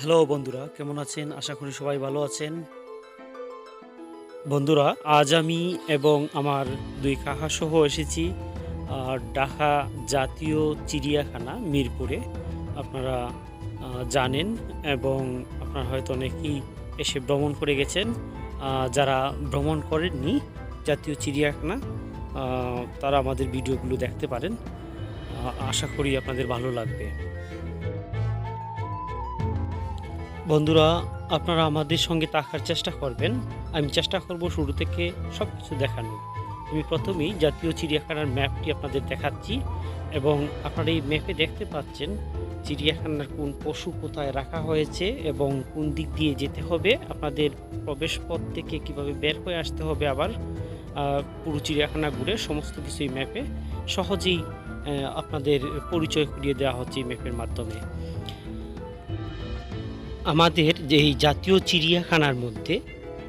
Hello বন্ধুরা, কেমন আছেন? আশা করি সবাই ভালো আছেন। বন্ধুরা, আজ আমি এবং আমার দুই কাকা সহ এসেছি ঢাকা জাতীয় চিড়িয়াখানা মিরপুরে। আপনারা জানেন এবং আপনারা হয়তো অনেকেই এসে ভ্রমণ করে গেছেন। যারা ভ্রমণ করেননি জাতীয় চিড়িয়াখানা তারা আমাদের ভিডিওগুলো দেখতে পারেন। আশা করি আপনাদের ভালো লাগবে। বন্ধুরা, আপনারা আমাদের সঙ্গে থাকার চেষ্টা করবেন। আমি চেষ্টা করব শুরু থেকে সব কিছু দেখানোর। আমি প্রথমেই জাতীয় চিড়িয়াখানার ম্যাপটি আপনাদের দেখাচ্ছি এবং আপনারা এই ম্যাপে দেখতে পাচ্ছেন চিড়িয়াখানার কোন পশু কোথায় রাখা হয়েছে এবং কোন দিক দিয়ে যেতে হবে, আপনাদের প্রবেশ পথ থেকে কীভাবে বের হয়ে আসতে হবে আবার পুরো চিড়িয়াখানা ঘুরে সমস্ত কিছু এই ম্যাপে সহজেই আপনাদের পরিচয় করিয়ে দেওয়া হচ্ছে এই ম্যাপের মাধ্যমে। আমাদের যে এই জাতীয় চিড়িয়াখানার মধ্যে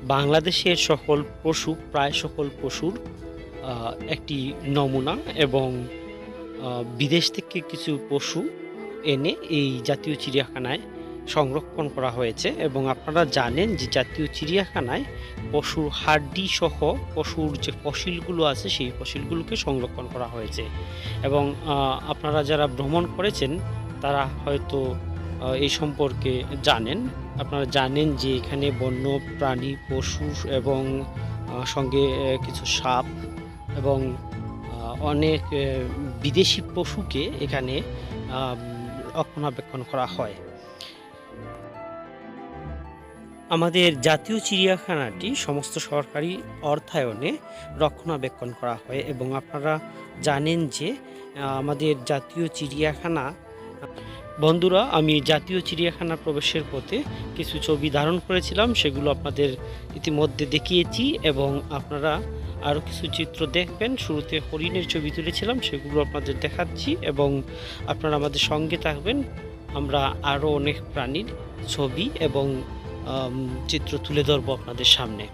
বাংলাদেশের সকল পশু, প্রায় সকল পশুর একটি নমুনা এবং বিদেশ থেকে কিছু পশু এনে এই জাতীয় চিড়িয়াখানায় সংরক্ষণ করা হয়েছে এবং আপনারা জানেন যে জাতীয় চিড়িয়াখানায় পশুর হাড্ডি সহ পশুর যে ফসিলগুলো আছে, সেই ফসিলগুলোকে সংরক্ষণ করা হয়েছে। এবং আপনারা যারা ভ্রমণ করেছেন, তারা হয়তো এই সম্পর্কে জানেন। আপনারা জানেন যে এখানে বন্য, প্রাণী, পশু এবং সঙ্গে কিছু সাপ এবং অনেক বিদেশি পশুকে এখানে রক্ষণাবেক্ষণ করা হয়। আমাদের জাতীয় চিড়িয়াখানাটি সমস্ত সরকারি অর্থায়নে রক্ষণাবেক্ষণ করা হয় এবং আপনারা জানেন যে আমাদের জাতীয় চিড়িয়াখানা বন্ধুরা, আমি জাতীয় চিড়িয়াখানা প্রবেশের পথে কিছু ছবি ধারণ করেছিলাম, সেগুলো আপনাদের ইতিমধ্যে দেখিয়েছি এবং আপনারা আরও কিছু চিত্র দেখবেন। শুরুতে হরিণের ছবি তুলেছিলাম, সেগুলো আপনাদের দেখাচ্ছি এবং আপনারা আমাদের সঙ্গে থাকবেন। আমরা আরও অনেক প্রাণীর ছবি এবং চিত্র তুলে ধরবো আপনাদের সামনে।